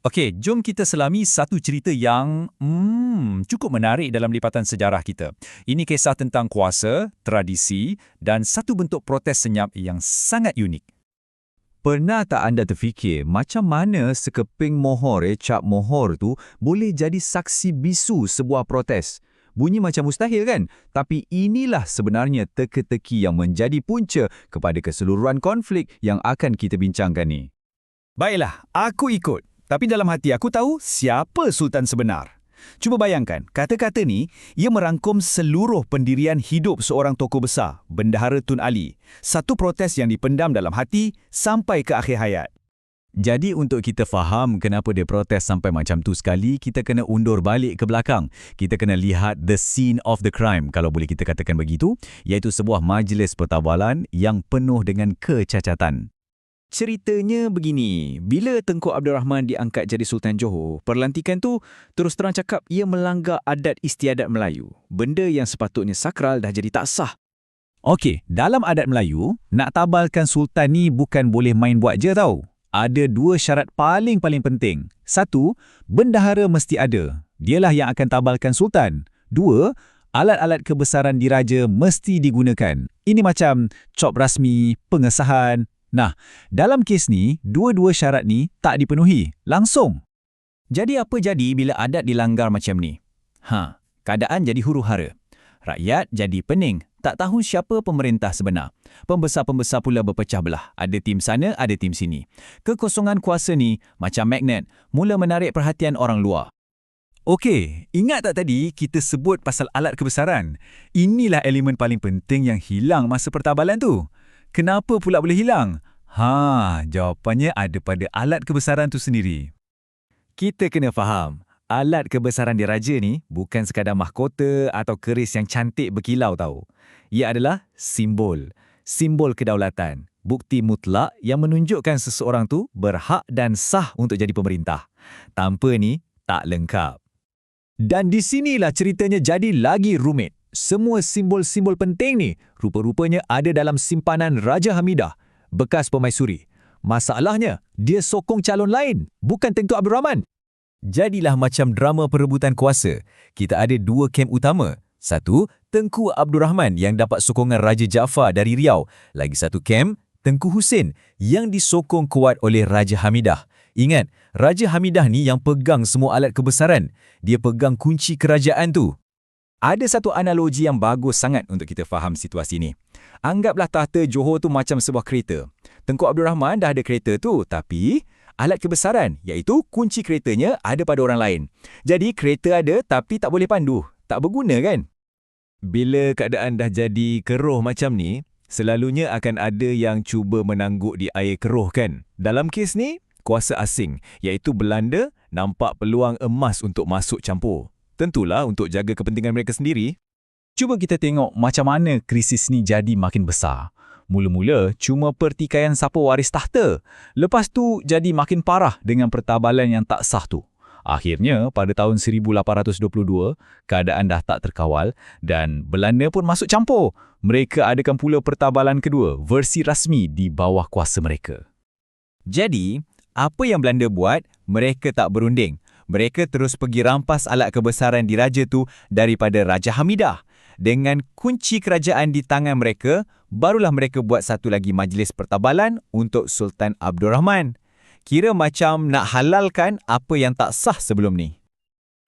Okey, jom kita selami satu cerita yang hmm, cukup menarik dalam lipatan sejarah kita. Ini kisah tentang kuasa, tradisi dan satu bentuk protes senyap yang sangat unik. Pernah tak anda terfikir macam mana sekeping mohor, eh, cap mohor tu boleh jadi saksi bisu sebuah protes? Bunyi macam mustahil kan? Tapi inilah sebenarnya teka-teki yang menjadi punca kepada keseluruhan konflik yang akan kita bincangkan ni. Baiklah, aku ikut. Tapi dalam hati aku tahu siapa Sultan sebenar. Cuba bayangkan, kata-kata ni, ia merangkum seluruh pendirian hidup seorang tokoh besar, Bendahara Tun Ali. Satu protes yang dipendam dalam hati sampai ke akhir hayat. Jadi untuk kita faham kenapa dia protes sampai macam tu sekali, kita kena undur balik ke belakang. Kita kena lihat the scene of the crime, kalau boleh kita katakan begitu, iaitu sebuah majlis pertabalan yang penuh dengan kecacatan. Ceritanya begini, bila Tengku Abdul Rahman diangkat jadi Sultan Johor, perlantikan tu terus terang cakap ia melanggar adat istiadat Melayu. Benda yang sepatutnya sakral dah jadi tak sah. Okey, dalam adat Melayu, nak tabalkan Sultan ni bukan boleh main buat je tau. Ada dua syarat paling-paling penting. Satu, bendahara mesti ada. Dialah yang akan tabalkan Sultan. Dua, alat-alat kebesaran diraja mesti digunakan. Ini macam cop rasmi, pengesahan, Nah, dalam kes ni, dua-dua syarat ni tak dipenuhi, langsung. Jadi apa jadi bila adat dilanggar macam ni? Ha, keadaan jadi huru-hara. Rakyat jadi pening, tak tahu siapa pemerintah sebenar. Pembesar-pembesar pula berpecah belah. Ada tim sana, ada tim sini. Kekosongan kuasa ni, macam magnet, mula menarik perhatian orang luar. Okey, ingat tak tadi kita sebut pasal alat kebesaran? Inilah elemen paling penting yang hilang masa pertabalan tu. Kenapa pula boleh hilang? Ha, jawapannya ada pada alat kebesaran tu sendiri. Kita kena faham, alat kebesaran diraja ni bukan sekadar mahkota atau keris yang cantik berkilau tahu. Ia adalah simbol, simbol kedaulatan, bukti mutlak yang menunjukkan seseorang tu berhak dan sah untuk jadi pemerintah. Tanpa ni, tak lengkap. Dan di sinilah ceritanya jadi lagi rumit. Semua simbol-simbol penting ni rupa-rupanya ada dalam simpanan Raja Hamidah, bekas pemaisuri. Masalahnya, dia sokong calon lain, bukan Tengku Abdul Rahman. Jadilah macam drama perebutan kuasa. Kita ada dua kem utama. Satu, Tengku Abdul Rahman yang dapat sokongan Raja Jaafar dari Riau. Lagi satu kem, Tengku Husin yang disokong kuat oleh Raja Hamidah. Ingat, Raja Hamidah ni yang pegang semua alat kebesaran. Dia pegang kunci kerajaan tu. Ada satu analogi yang bagus sangat untuk kita faham situasi ini. Anggaplah tahta Johor tu macam sebuah kereta. Tengku Abdul Rahman dah ada kereta tu, tapi alat kebesaran, iaitu kunci keretanya ada pada orang lain. Jadi kereta ada tapi tak boleh pandu. Tak berguna kan? Bila keadaan dah jadi keruh macam ni, selalunya akan ada yang cuba menangguk di air keruh kan? Dalam kes ni, kuasa asing, iaitu Belanda, nampak peluang emas untuk masuk campur. Tentulah untuk jaga kepentingan mereka sendiri. Cuba kita tengok macam mana krisis ni jadi makin besar. Mula-mula cuma pertikaian siapa waris tahta. Lepas tu jadi makin parah dengan pertabalan yang tak sah tu. Akhirnya pada tahun 1822, keadaan dah tak terkawal dan Belanda pun masuk campur. Mereka adakan pula pertabalan kedua, versi rasmi di bawah kuasa mereka. Jadi, apa yang Belanda buat, mereka tak berunding mereka terus pergi rampas alat kebesaran diraja tu daripada Raja Hamidah. Dengan kunci kerajaan di tangan mereka, barulah mereka buat satu lagi majlis pertabalan untuk Sultan Abdul Rahman. Kira macam nak halalkan apa yang tak sah sebelum ni.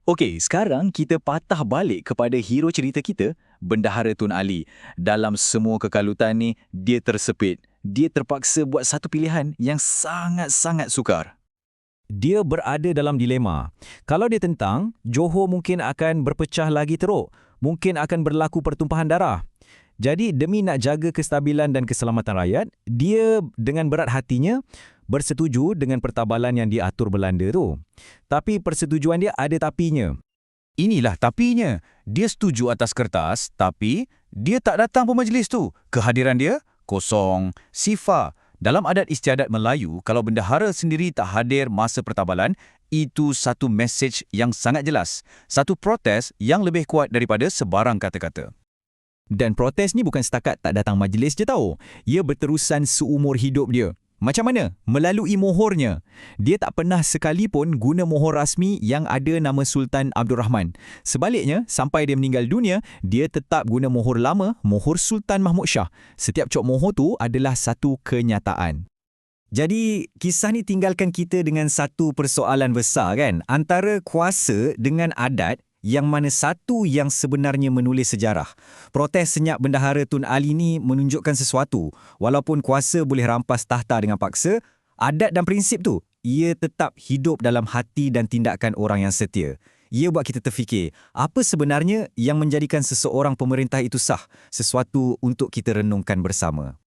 Okey, sekarang kita patah balik kepada hero cerita kita, Bendahara Tun Ali. Dalam semua kekalutan ni, dia tersepit. Dia terpaksa buat satu pilihan yang sangat-sangat sukar dia berada dalam dilema. Kalau dia tentang, Johor mungkin akan berpecah lagi teruk. Mungkin akan berlaku pertumpahan darah. Jadi demi nak jaga kestabilan dan keselamatan rakyat, dia dengan berat hatinya bersetuju dengan pertabalan yang diatur Belanda tu. Tapi persetujuan dia ada tapinya. Inilah tapinya. Dia setuju atas kertas, tapi dia tak datang ke majlis tu. Kehadiran dia kosong, sifar. Dalam adat istiadat Melayu, kalau bendahara sendiri tak hadir masa pertabalan, itu satu mesej yang sangat jelas. Satu protes yang lebih kuat daripada sebarang kata-kata. Dan protes ni bukan setakat tak datang majlis je tahu. Ia berterusan seumur hidup dia. Macam mana? Melalui mohornya. Dia tak pernah sekalipun guna mohor rasmi yang ada nama Sultan Abdul Rahman. Sebaliknya, sampai dia meninggal dunia, dia tetap guna mohor lama, mohor Sultan Mahmud Shah. Setiap cok mohor tu adalah satu kenyataan. Jadi, kisah ni tinggalkan kita dengan satu persoalan besar kan? Antara kuasa dengan adat yang mana satu yang sebenarnya menulis sejarah. Protes senyap bendahara Tun Ali ni menunjukkan sesuatu. Walaupun kuasa boleh rampas tahta dengan paksa, adat dan prinsip tu, ia tetap hidup dalam hati dan tindakan orang yang setia. Ia buat kita terfikir, apa sebenarnya yang menjadikan seseorang pemerintah itu sah? Sesuatu untuk kita renungkan bersama.